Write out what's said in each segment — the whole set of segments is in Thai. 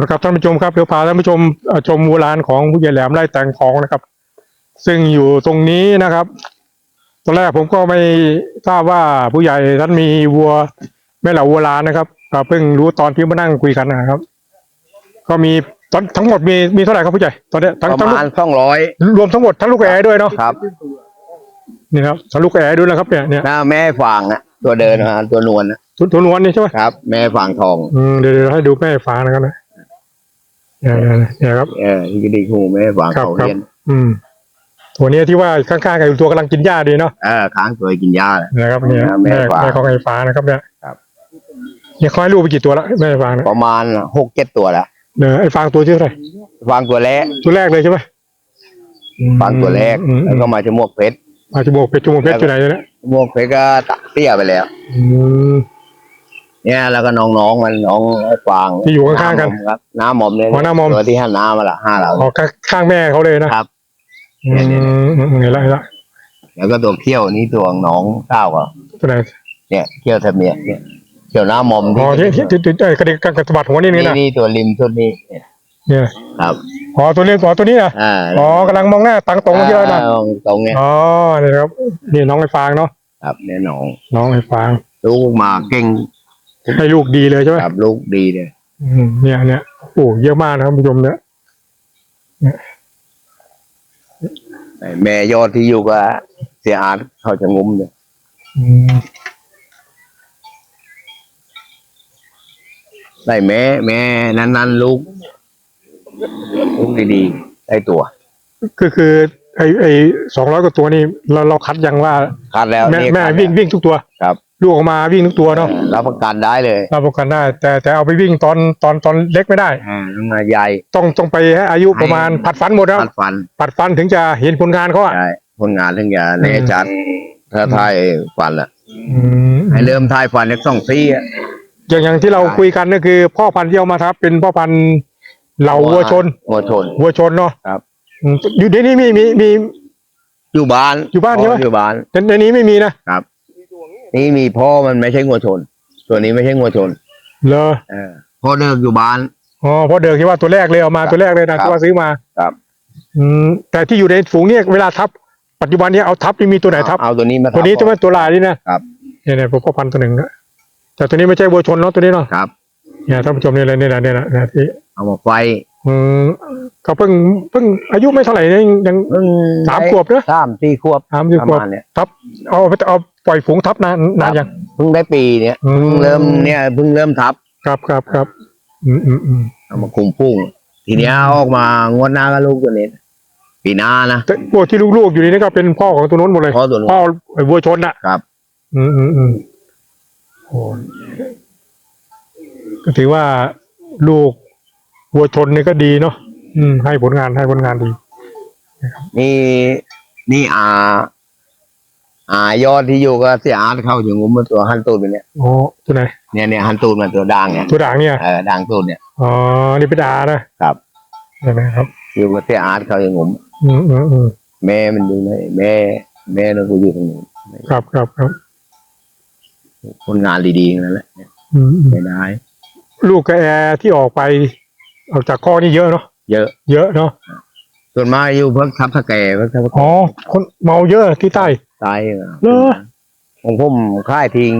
เอาละครับท่านผู้ชมครับเดี๋ยวพาท่านผู้ชมเอ่อชมวัวลานของผู้ใหญ่แหลมไร่แตงทองนะครับ ซึ่งอยู่ตรงนี้นะครับ ตอนแรกผมก็ไม่ทราบว่าผู้ใหญ่ท่านมีวัวแม่เหล่าวัวลานนะครับก็เพิ่งรู้ตอนที่มานั่งคุยกันนะครับ ก็มีตอนทั้งหมดมีมีเท่าไหร่ครับผู้ใหญ่ตอนเนี้ยทั้งประทั้งลูมากณสองร้อยรวมทั้งหมดทั้งลูกแอร์ด้วยเนาะครับนี่ครับทั้งลูกแอร์ด้วยนะครับเนี่ยเนี่ยหน้าแม่ฝางนะตัวเดินมาตัวนวลนะตัวตัวนวลนี่ใช่ไหมครับ แม่ฝางทองอืมเดี๋ยวเดี๋ยวให้ดูแม่ฟ้านะครับนะ เนี่ยเนี่ยเนี่ยครับเออที่กระดิกหูแม่ฝางครับทองครับเรียนอืมตัวเนี้ยที่ว่าข้างๆกับตัวกำลังกินหญ้าดีเนาะเออค้างตัวกินยาเลยนะครับเนี่ยแม่แม่ฟ้าแม่ของไอ้ฟ้านะครับเนี่ยครับเนี่ยเขาให้ลูกไปกี่ตัวแล้วแม่ฟางเนี่ยประมาณหกเจ็ดตัวแล้วเนอไอ้ฟางตัวที่เท่าไหร่ฟางตัวแรกตัวแรกเลยใช่ไหมอืมฟางตัวแรกอืมแล้วก็มาจมูกเพชรมาจมูกเพชรจมูกเพชรอยู่ไหนเนี่ยจมูกเพชรก็ตักเตี้ยไปแล้ว อืม เนี่ยแล้วก็น้องๆมันน้องไอ้ฟางที่อยู่ข้างๆกันหมครับน้าหมอมเนี่ยอ๋อน้าหม่อม ตัวที่ห้าน้ามาละห้าเราออกข้างแม่เขาเลยนะครับ อืเนี่ยมอืมเห็นแล้วเห็นแล้วแล้วก็ตัวเขี้ยวนี่ตัวน้องเก้าก็ตัวไหนเนี่ยเขี้ยวทะเมียเนี่ยเขี้ยวหน้ามอมอ๋อที่ที่ที่ที่เอ้ยกระดิกกระสะบัดหัวนี่นี่นี่นะนี่ตัวริมชุดนี้เนี่ยเนี่ยครับ อ๋อตัวนี้อ๋อตัวนี้นะอ่าอ๋อกำลังมองหน้าตังตรงมาที่เรานะอ่าตรงเนี่ยอ๋อนี่ครับนี่น้องไอ้ฟางเนาะครับเนี่ยน้องน้องไอ้ฟาง ลูกมาเก่ง ให้ลูกดีเลยใช่ไหมครับลูกดีเลยอืมเนี่ยเนี่ยโอ้เยอะมากนะครับคุณผู้ชมเนี่ยแม่ยอดที่อยู่ก็เสียอาร์ตเขาจะงุ้มเลยอืมได้แม่แม่นั้นๆลูกลูกดีๆได้ตัว คือคือ ไอไอสองร้อยกว่าตัวนี่เราเราคัดยังว่าคัดแล้วแม่นี่แม่คัดวิ่งวิ่งทุกตัวครับ ลูกออกมาวิ่งทุกตัวเนาะเออรับประกันได้เลยรับประกันได้ แต่แต่เอาไปวิ่งตอนตอนตอนเล็กไม่ได้ อ่าต้องมาใหญ่ ต้องต้องไปให้อายุประมาณให้ ผัดฟันหมดแล้วคัดฟันผัดฟันถึงจะเห็นผลงานเขาอะ ใช่ผลงานถึงจะแน่ชัดถ้าทายฟันอะ อืมให้เริ่มทายฟันเล็กสองซี่อะอย่างอย่างที่เราคุยกันก็คือ พ่อพันธุ์ที่เอามาทับเป็นพ่อพันธุ์เหล่าวัวชน วัวชน วัวชนเนาะครับ อืมอยู่ในนี้มีมีมี อยู่บ้านอยู่บ้านใช่ไหม พ่อยู่บ้านในในนี้ไม่มีนะนี่มีพ่อมันไม่ใช่งัวชน ตัวนี้ไม่ใช่งัวชนเลอเออพ่อเดิกอยู่บ้าน อ๋อเพราะเดิมที่ว่าตัวแรกเลยเอามาครับตัวแรกเลยนะครับที่ว่าซื้อมาครับ อืมแต่ที่อยู่ในฝูงเนี่ยเวลาทับ ปัจจุบันเนี้เอาทับนี่มีตัวไหนทับ เอาตัวนี้มาทับ ตัวนี้ใช่ไหมก่อตัวลายนี่นะครับ เนี่ยเนี่ยผมพ่อพันธุ์ตัวหนึ่งนะแต่ตัวนี้ไม่ใช่วัวชนเนาะตัวนี้เนาะครับ เนี่ยท่านผู้ชมเนี่ยเลยเนี่ยนะเนี่ยนะเนี่ยที่เอามาไฟ อืมเขาเพิ่งเพิ่งอายุไม่เท่าไหร่นะยังยัง เพิ่งสามขวบนะสามสี่ขวบสามสิบประขวบมาณเนี้ยทับ เอาไปเอาปล่อยฝูงทับนานนานยัง เพิ่งได้ปีเนี้ยอืม เพิ่งเริ่มเนี่ยเพิ่งเริ่มทับครับครับครับอืมอืมอืมเอามาคุมพุ่ง ทีเนี้ยเอาออกมางวดหน้าก็ลูกตัวนี้ปีหน้านะ แต่พวกที่ลูกๆอยู่นี่ก็เป็นพ่อของตัวนู้นหมดเลยพ่อตัวนู้นพ่อไอ้วัวชนอะครับ อืมอืมอืมโอ้ก็ถือว่าลูก วัวชนนี่ก็ดีเนาะอืม ให้ผลงานให้ผลงานดีนี่นี่อาอายอดที่อยู่ก็เสียอาร์ตเข้าอยู่งุ้มมันตัวหันตูดมันเนี่ยอ๋อตัวไหนเนี่ยเนี่ยหันตูดมันตัวด่างเนี่ยตัวด่างเนี่ยเออด่างตูดเนี่ยอ๋อนี่เป็นอานะครับใช่ไหมครับ อยู่กับเสียอาร์ตเข้าอยู่งุ้มอืมอืมอืมแม่มันอยู่ในแม่ แม่เราก็อยู่ตรงนู้นครับครับครับคนงานดีๆทั้งนั่นแหละอืมอืมไม่ได้ลูกกระแอที่ออกไป ออกจากข้อนี่เยอะเนาะเยอะ เยอะเนาะส่วนมากอยู่เพิ่งทับสแกเพิ่งทับอ๋อคนเมาเยอะที่ใต้ตายเหรอของผมค่ายทิ้ง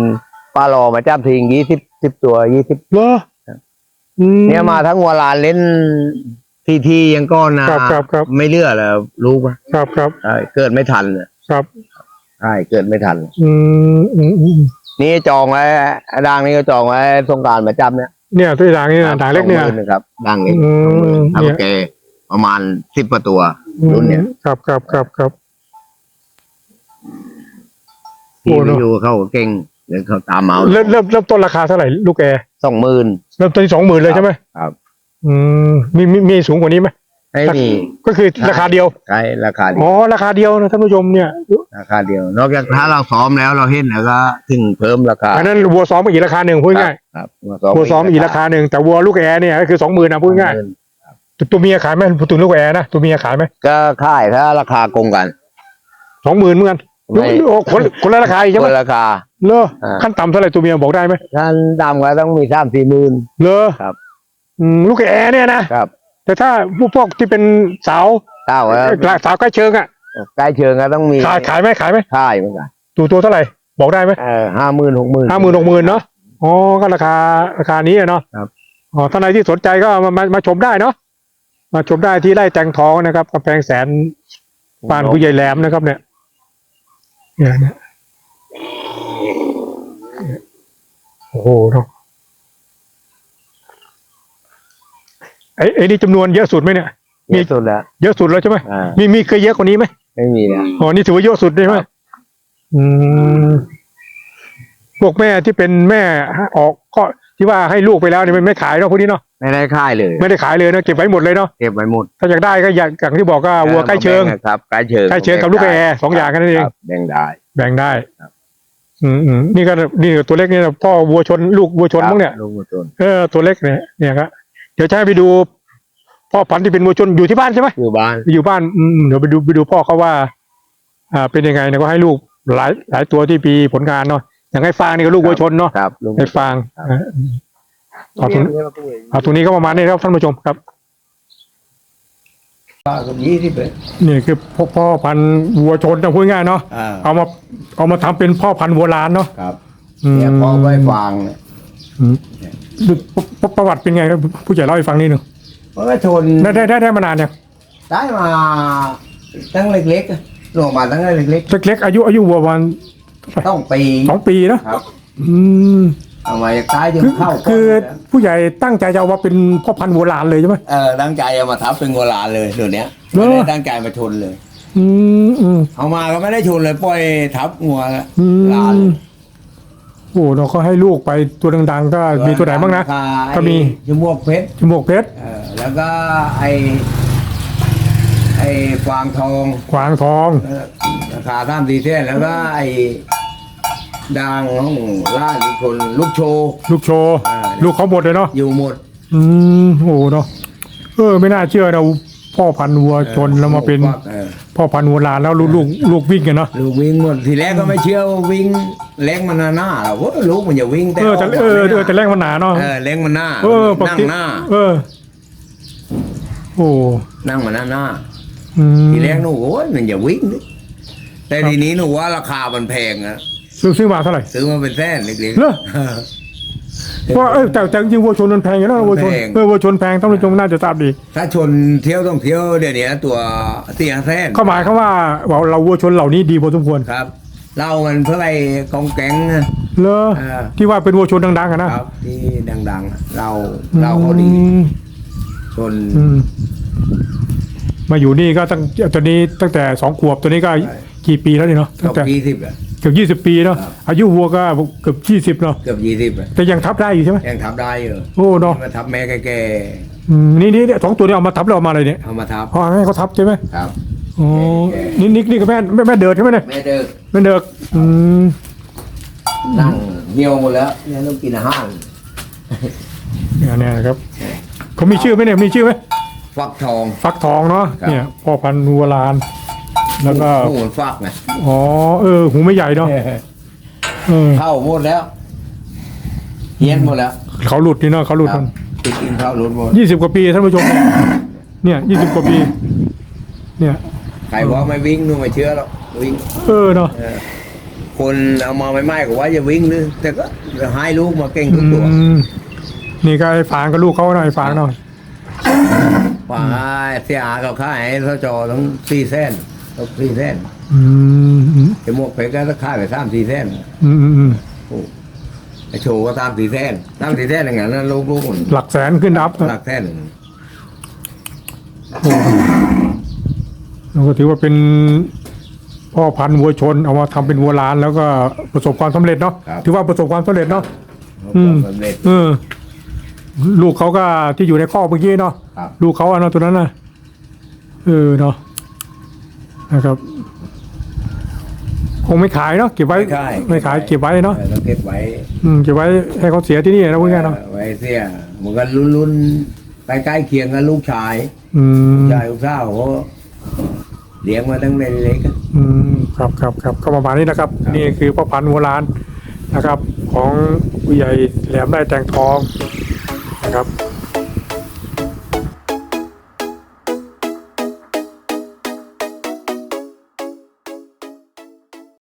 ป้ารอมาจับทิ้งยี่สิบสิบตัวยี่สิบเหรออืมเนี่ยมาทั้งวัวลานเล่นทีทียังก้อนนะครับครับครับไม่เลือกแล้วรู้ปะครับครับใช่เกิดไม่ทันน่ะครับใช่เกิดไม่ทัน อืมอืมอืมนี่จองไว้ไอ้ด่างนี่ก็จองไว้สงกรารมาจับเนี่ย เนี่ยตัวด่างนี่นะด่างเล็กเนี่ยสองหมื่นะครับด่างเล็กอืมทำแกประมาณสิบกว่าตัว รุ่นเนี่ยครับครับครับครับที่โอ้ไปเนอะอยู่เขาก็เก่งเดี๋ยวเขาตามเอาเริ่มเริ่มเริ่มต้นราคาเท่าไหร่ลูกแอร์สองหมื่นเริ่มต้นที่สองหมื่นเลยใช่ไหมครับ อืมมีมีมีสูงกว่านี้ไหม ให้มีก็คือราคาเดียวใช้ราคาเดีอ๋ยอวราคาเดียวนะท่านผู้ชมเนี่ยราคาเดียว นอกจากถ้าเราซ้อมแล้วเราเห็นแล้วก็ถึงเพิ่มราคาอันนั้นวัวซ้อมอีกราคาหนึ่งพูดง่ายครับวัวซ้อมอีกราคาหนึ่งแต่วัวลูกแอร์เนี่ยก็คือสองหมื่นนะพูดง่ายตัวตัวเมียขายไหมตัวลูกแอร์นะตัวเมียขายไหมก็ค่ายถ้าราคากงกันสองหมื่นเหมือนกันไม่โอ้คนคนละราคาอีกใช่คไหมนราคาเลออ่าขั้นต่ำเท่าไหร่ตัวเมียบอกได้ไหมท่านดำก็ต้องมีสามสี่หมื่นเลอครับออืมลูกแอร์เนี่ยนะครับ แต่ถ้าพวกพวกที่เป็นสาวเก้าแล้วสาวใกล้เชิงอะใกล้เชิงก็ต้องมีขายขายไหมขายไหมค่ายเหมือนกันตัวตัวเท่าไหร่บอกได้ไหมเออห้าหมื่นหกหมื่นห้าหมื่นหกหมื่นเนาะอ๋อก็ราคาราคานี้อะเนาะครับอ๋อท่านใดที่สนใจก็มามามาชมได้เนาะมาชมได้ที่ไร่แตงทองนะครับกำแพงแสนบ้านผู้ใหญ่แหลมนะครับ เนี่ยเนี่ยเนี่ยโอ้โหเนาะ ไอ้ไอ้นี่จำนวนเยอะสุดไหมเนี่ย มีสุดแล้ว เยอะสุดแล้วใช่ไหมอ่ามีมีเคยเยอะกว่านี้ไหมไม่มีแล้ว อ๋อนี่ถือว่าเยอะสุดใช่ไหมครับ อืมพวกแม่ที่เป็นแม่ออกก็ที่ว่าให้ลูกไปแล้วเนี่ยมันไม่ขายเนาะพวกนี้เนาะไม่ได้ค่ายเลยไม่ได้ขายเลยเนาะเก็บไว้หมดเลยเนาะเก็บไว้หมดถ้าอยากได้ก็อยากอย่างที่บอกก็วัวใกล้เชิง แบ่ครับใกล้เชิงใกล้เชิงกับลูกแอร์สองอย่างแค่นั้นเอง ครับแบ่งได้ แบ่งได้ครับ อืมอืมนี่ก็นี่ตัวเล็กเนี่ยพ่อวัวชน ลูกวัวชนมั้งเนี่ย ลูกวัวชนเออตัวเล็กเนี่ยเนี่ยครับเดี๋ยวจะให้ไปดู พ่อพันธุ์ที่เป็นวัวชนอยู่ที่บ้านใช่ไหมอยู่บ้าน อยู่บ้านอืมเดี๋ยวไปดูไปดูพ่อเขาว่า อ่า เป็นยังไงเนี่ยก็ให้ลูกหลายหลายตัวที่ปีผลงานเนาะอย่างให้ฟางนี่ก็ลูกวัวชนเนาะครับลูกให้ฟางอ่าเอาตรงเอาตรงนี้ก็ประมาณนี้ครับท่านผู้ชมครับยี่สิบเลยนี่คือพ่อพ่อพันธุ์วัวชนนะพูดง่ายๆเนาะอ่าเอามาเอามาทำเป็นพ่อพันธุ์วัวลานเนาะครับอืมเนี่ยพ่อไว้ฟางเนี่ยอืมดู ปประวัติเป็นไงครับผู้ใหญ่เล่าให้ฟังนิดหนึ่งมันก็ชนได้ได้ได้ได้มานานเนี่ยงได้มาตั้งเล็กๆอะลงมาตั้งแต่เล็กเล็กๆอายุอายุวัววันๆต้องปีสองปีเนาะครับอืมเอามาจากใต้จนคือเข้าคือก้นเลยนะผู้ใหญ่ตั้งใจจะเอามาเป็นพ่อพันธุ์วัวลานเลยใช่ไหม เออตั้งใจเอามาทับเป็นโบราณเลยเดี๋ยวนี้เหรอ ไม่ได้ตั้งใจมาชนเลย อืมอืม เอามาก็ไม่ได้ชนเลยปล่อยทับงัวอืลานม โอ้เราก็ให้ลูกไปตัวดังๆ ก็มีตัวไหนบ้างนะ ก็มีชมวกเพชรจมูกเพชรเออแล้วก็ไอไอฟางทองขวางทองเออราคาสามสี่เส้นแล้วก็ไอดังของล่าลูกชนลูกโชว์ลูกโชว์อ่าลูกเขาหมดเลยเนาะอยู่หมด อืมโอ้เนาะเออไม่น่าเชื่อนะ พ่อพันธุ์วัวชนแล้วมาเป็นออพ่อพันธุ์วัวลานแล้วลูกลูกลูกวิ่งกันเนาะลูกวิ่งหมดทีแรกก็ไม่เชื่อว่าวิ่งเล้งมันหน้าหรอกว่าลูกมันจะวิ่งแต่เออแต่เออเออแต่แรกมันหนาเนาะเออเล้งมันหน้าเออปกนั่งติหน้าเออโอ้นั่งมาหน้าหน้าอืมทีแรกหนูโอ้ยมันจะวิ่งนี่แต่ทีนี้หนูว่าราคามันแพงอะซื้อซื้อมาเท่าไหร่ซื้อมาเป็นแสนเล็กเหรอ เพราะเออแต่แต่จริงๆวัวชนมันแพงอยู่แล้ววัวชนแพง เออวัวชนแพงท่านผู้ชมน่าจะทราบดี ถ้าชนเที่ยวต้องเที่ยวเดี๋ยวนี้ตัวเสียแสนเขาหมายเขามว่าเราเราวัวชนเหล่านี้ดีพอสมควรครับ เล่ามันเพื่อไอ้กองแก๊งนะ เลอเออ ที่ว่าเป็นวัวชนดังๆกันนะครับ ที่ดังๆ เราเราเขาดีอืมชน อืมมาอยู่นี่ก็ตั้งตัวนี้ตั้งแต่สองขวบตัวนี้ก็ใช่ กี่ปีแล้วนี่เนาะเกืตั้องบแต่ยี่สิบอะ เกือบยี่สิบปีเนาะครับอายุวัวก็เกือบยี่สิบเนาะเกือบยี่สิบอะแต่ยังทับได้อยู่ใช่ไหมยังทับได้อยู่โอ้เนาะมาทับแม่แก่อืมนี่นี่เนี่ยสองตัวนี้เอามาทับแล้วเอามาเลยเนี่ยๆเอามาทับพอให้เขาทับใช่ไหมครับอ๋อแก่นี่นี่นี่ก็แม่แม่แม่เดิดใช่ไหมเนี่ยแม่เด็กแม่เดิกอืมนั่งเหี่ยวหมดแล้วเนี่ยต้องกินอาหารเนี่ยเนี่ยนะครับเขามีชื่อไหมเนี่ยมีชื่อไหมฟักทอง ฟักทองเนาะครับเนี่ยพ่อพันธุ์วัวลาน แล้วก็หูมันฟักไงอ๋อเออ หูไม่ใหญ่เนาะเออเข้าหมดแล้วเฮียนหมดแล้วเขาหลุดนี่เนาะเขาหลุดครับติดกินเข้าหลุดหมดยี่สิบกว่าปีท่านผู้ชม เนี่ยยี่สิบกว่าปี เนี่ย ใครว่าไม่วิ่งนู่นไม่เชื่อหรอกวิ่งเออเนาะเออคนเอามาไม่ไม่ก็ว่าจะวิ่งนึแต่ก็ให้ลูกมาเก่งทุกตัวอืมนี่ก็ไอ้ฟางกับลูกเขาหน่อยฟางหน่อย ว่าเสียอาเขาค่ายให้เขาจอต้องสี่เส้น ต้องสี่เส้นอืมอืมจมูกเพชรก็ต้องค่ายไปสามสี่เส้นอืมอืมอืมโอ้ไอโชว์ก็ตามสี่เส้นตามสี่เส้นอย่างนั้นนะลูกลูกมันหลักแสนขึ้นอัพหลักเส้นโอ้แล้วก็ถือว่าเป็นพ่อพันธุ์วัวชน เอามาทำเป็นวัวลานแล้วก็ประสบความสำเร็จเนาะถือว่าประสบความสำเร็จเนาะอืมสำเร็จ เออ ลูกเขาก็ที่อยู่ในข้อกเมื่อกี้เนาะครับ ลูกเขาอะเนาะตัวนั้นน่ะเออเนาะ นะครับ คงไม่ขายเนาะเก็บไว้ไม่ขายไม่ขายเก็บไว้เนาะออต้องเก็บไว้อืมเก็บไว้ให้เขาเสียที่นี่นะพูดง่ายๆเนาะออไว้เสียมันก็รุ่นรุ่นใกล้ๆเคียงกับลูกชายอืมชายลูกสาวเขาเลี้ยงมาตั้งแต่เล็กอะ อืมครับครับครับก็ประมาณนี้นะครับ ครับ นี่คือพ่อพันธุ์วัวลานนะครับ ของผู้ใหญ่แหลมได้แต่งทองนะครับ